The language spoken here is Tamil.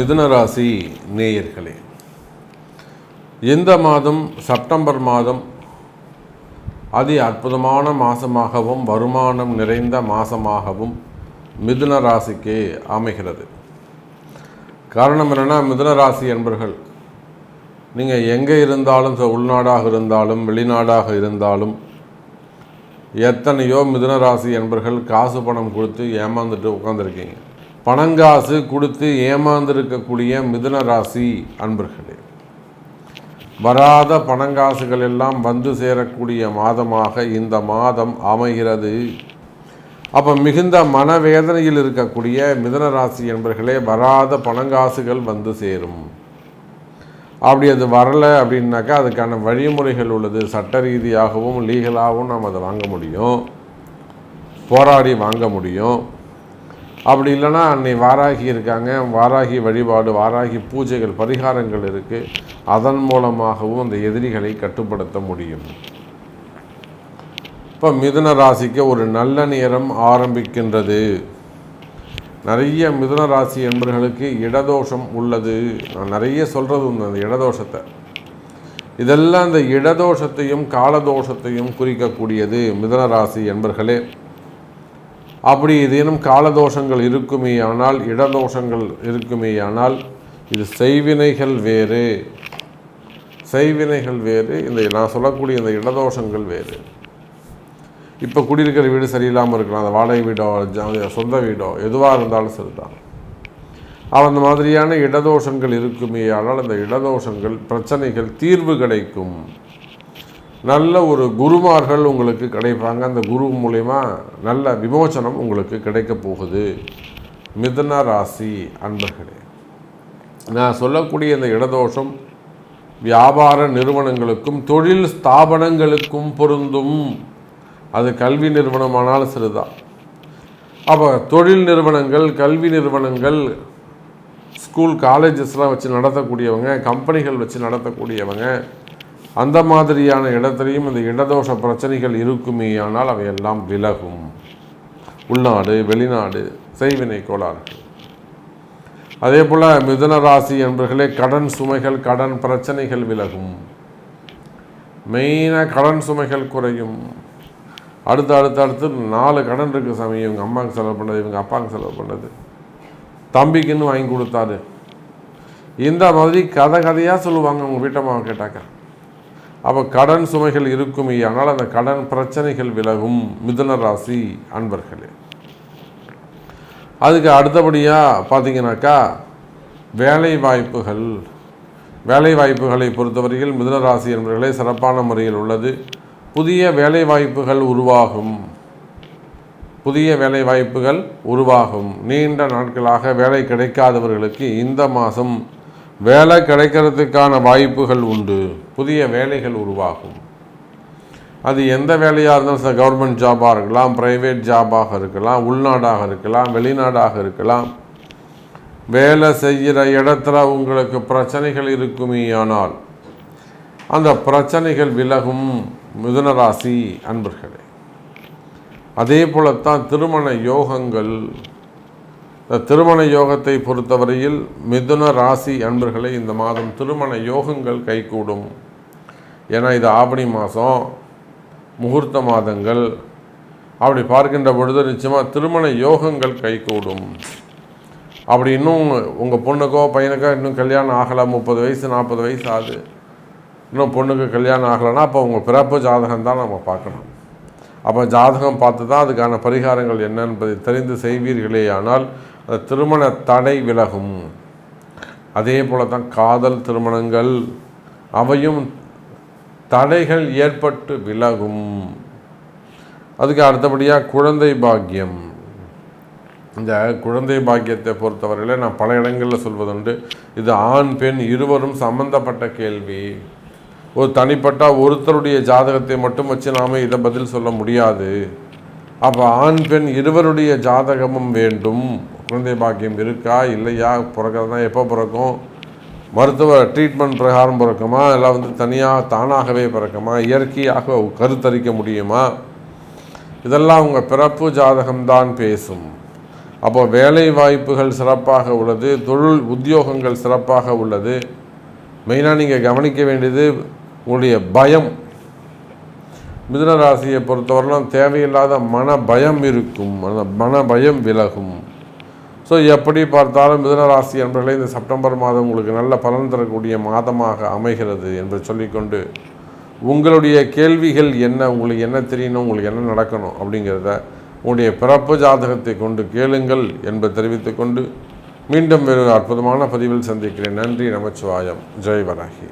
மிதுனராசி நேயர்களே இந்த மாதம் செப்டம்பர் மாதம் அதி அற்புதமான மாதமாகவும் வருமானம் நிறைந்த மாதமாகவும் மிதுன ராசிக்கு அமைகிறது. காரணம் என்னென்னா மிதுன ராசி என்பர்கள் நீங்கள் எங்கே இருந்தாலும் ச- உள்நாடாக இருந்தாலும் வெளிநாடாக இருந்தாலும் எத்தனையோ மிதுன ராசி என்பர்கள் காசு பணம் கொடுத்து ஏமாந்துட்டு உட்காந்துருக்கீங்க பணங்காசு கொடுத்து ஏமாந்திருக்கக்கூடிய மிதுன ராசி அன்பர்களே வராத பணங்காசுகள் எல்லாம் வந்து சேரக்கூடிய மாதமாக இந்த மாதம் அமைகிறது. அப்போ மிகுந்த மனவேதனையில் இருக்கக்கூடிய மிதன ராசி என்பர்களே வராத பணங்காசுகள் வந்து சேரும். அப்படி அது வரலை அப்படின்னாக்கா அதுக்கான வழிமுறைகள் உள்ளது. சட்ட ரீதியாகவும் லீகலாகவும் நாம் அதை வாங்க முடியும். போராடி வாங்க முடியும். அப்படி இல்லைன்னா அன்னை வாராகி இருக்காங்க. வாராகி வழிபாடு வாராகி பூஜைகள் பரிகாரங்கள் இருக்குது அதன் மூலமாகவும் அந்த எதிரிகளை கட்டுப்படுத்த முடியும். இப்போ மிதுன ராசிக்கு ஒரு நல்ல நேரம் ஆரம்பிக்கின்றது. நிறைய மிதுன ராசி என்பவர்களுக்கு இடதோஷம் உள்ளது. நான் நிறைய சொல்கிறது உண்டு அந்த இடதோஷத்தை. இதெல்லாம் இந்த இடதோஷத்தையும் காலதோஷத்தையும் குறிக்கக்கூடியது மிதுன ராசி என்பர்களே. அப்படி ஏதேனும் காலதோஷங்கள் இருக்குமேயானால் இடதோஷங்கள் இருக்குமேயானால் இது செய்வினைகள் வேறு. செய்வினைகள் வேறு இந்த நான் சொல்லக்கூடிய இந்த இடதோஷங்கள் வேறு. இப்போ குடியிருக்கிற வீடு சரியில்லாமல் இருக்கலாம் அந்த வாடகை வீடோ சொந்த வீடோ எதுவாக இருந்தாலும் சரிதான். அவன் அந்த மாதிரியான இடதோஷங்கள் இருக்குமே ஆனால் அந்த இடதோஷங்கள் பிரச்சனைகள் தீர்வு கிடைக்கும். நல்ல ஒரு குருமார்கள் உங்களுக்கு கிடைப்பாங்க. அந்த குரு மூலயமா நல்ல விமோச்சனம் உங்களுக்கு கிடைக்க போகுது. மிதன ராசி அன்பர்களே நான் சொல்லக்கூடிய இந்த இடதோஷம் வியாபார நிறுவனங்களுக்கும் தொழில் ஸ்தாபனங்களுக்கும் பொருந்தும். அது கல்வி நிறுவனமானாலும் சரிதான் அப்போ தொழில் நிறுவனங்கள் கல்வி நிறுவனங்கள் ஸ்கூல் காலேஜஸ்லாம் வச்சு நடத்தக்கூடியவங்க கம்பெனிகள் வச்சு நடத்தக்கூடியவங்க அந்த மாதிரியான இடத்துலையும் இந்த இடதோஷ பிரச்சனைகள் இருக்குமேயானால் அவையெல்லாம் விலகும். உள்நாடு வெளிநாடு செய்வினை கோளாறுகள். அதே போல் மிதுன ராசி என்பர்களே கடன் சுமைகள் கடன் பிரச்சனைகள் விலகும். மெயினாக கடன் சுமைகள் குறையும். அடுத்து அடுத்து அடுத்து நாலு கடன் இருக்குது சாமி. இவங்க அம்மாவுக்கு செலவு பண்ணது இவங்க அப்பாவுக்கு செலவு பண்ணது. தம்பிக்குன்னு வாங்கி கொடுத்தாரு. இந்த மாதிரி கதை கதையாக சொல்லுவாங்க உங்கள் வீட்டம்மாவை கேட்டாக்க. அப்போ கடன் சுமைகள் இருக்குமே ஆனால் அந்த கடன் பிரச்சனைகள் விலகும் மிதுன ராசி அன்பர்களே. அதுக்கு அடுத்தபடியாக பார்த்தீங்கன்னாக்கா வேலை வாய்ப்புகள். வேலை வாய்ப்புகளை பொறுத்தவரையில் மிதுன ராசி என்பவர்களே சிறப்பான முறையில் உள்ளது. புதிய வேலை வாய்ப்புகள் உருவாகும். புதிய வேலை வாய்ப்புகள் உருவாகும். நீண்ட நாட்களாக வேலை கிடைக்காதவர்களுக்கு இந்த மாதம் வேலை கிடைக்கிறதுக்கான வாய்ப்புகள் உண்டு. புதிய வேலைகள் உருவாகும். அது எந்த வேலையாக இருந்தாலும் சார் கவர்மெண்ட் ஜாபாக இருக்கலாம் ப்ரைவேட் ஜாபாக இருக்கலாம் உள்நாடாக இருக்கலாம் வெளிநாடாக இருக்கலாம். வேலை செய்கிற இடத்துல உங்களுக்கு பிரச்சனைகள் இருக்குமே ஆனால் அந்த பிரச்சனைகள் விலகும் மிதுனராசி அன்பர்களே. அதே போலத்தான் திருமண யோகங்கள் இந்த திருமண யோகத்தை பொறுத்தவரையில் மிதுன ராசி அன்பர்களை இந்த மாதம் திருமண யோகங்கள் கைகூடும். ஏன்னா இது ஆவணி மாதம் முகூர்த்த மாதங்கள். அப்படி பார்க்கின்ற பொழுது நிச்சயமாக திருமண யோகங்கள் கைகூடும். அப்படி இன்னும் உங்கள் பொண்ணுக்கோ பையனுக்கோ இன்னும் கல்யாணம் ஆகலை முப்பது வயசு நாற்பது வயசு ஆகுது. இன்னும் பொண்ணுக்கு கல்யாணம் ஆகலைன்னா அப்போ உங்கள் பிறப்பு ஜாதகம் தான் நம்ம பார்க்கணும். அப்போ ஜாதகம் பார்த்து தான் அதுக்கான பரிகாரங்கள் என்ன என்பதை தெரிந்து செய்வீர்களே ஆனால் அந்த திருமண தடை விலகும். அதே போல தான் காதல் திருமணங்கள் அவையும் தடைகள் ஏற்பட்டு விலகும். அதுக்கு அடுத்தபடியாக குழந்தை பாக்கியம். இந்த குழந்தை பாக்கியத்தை பொறுத்தவரையில் நான் பல இடங்களில் சொல்வதுண்டு. இது ஆண் பெண் இருவரும் சம்பந்தப்பட்ட கேள்வி. ஒரு தனிப்பட்ட ஒருத்தருடைய ஜாதகத்தை மட்டும் வச்சு நாம் இதை பதில் சொல்ல முடியாது. அப்போ ஆண் பெண் இருவருடைய ஜாதகமும் வேண்டும். குழந்தை பாக்கியம் இருக்கா இல்லையா? பிறக்கிறதுனா எப்போ பிறக்கும்? மருத்துவ ட்ரீட்மெண்ட் பிரகாரம் பிறக்குமா? இல்லை வந்து தனியாக தானாகவே பிறக்குமா? இயற்கையாக கருத்தரிக்க முடியுமா? இதெல்லாம் உங்கள் பிறப்பு ஜாதகம்தான் பேசும். அப்போ வேலை வாய்ப்புகள் சிறப்பாக உள்ளது தொழில் உத்தியோகங்கள் சிறப்பாக உள்ளது. மெயினாக நீங்கள் கவனிக்க வேண்டியது உங்களுடைய பயம். மிதுன ராசியை பொறுத்தவரையிலும் தேவையில்லாத மன பயம் இருக்கும். அந்த மன பயம் விலகும். ஸோ எப்படி பார்த்தாலும் மிதனராசி என்பர்களே இந்த செப்டம்பர் மாதம் உங்களுக்கு நல்ல பலன் தரக்கூடிய மாதமாக அமைகிறது என்று சொல்லிக்கொண்டு உங்களுடைய கேள்விகள் என்ன உங்களுக்கு என்ன தெரியணும் உங்களுக்கு என்ன நடக்கணும் அப்படிங்கிறத உங்களுடைய பிறப்பு ஜாதகத்தை கொண்டு கேளுங்கள் என்பதை தெரிவித்துக்கொண்டு மீண்டும் வேறு அற்புதமான பதிவில் சந்திக்கிறேன். நன்றி நமச்சிவாயம். ஜெய் வராகி.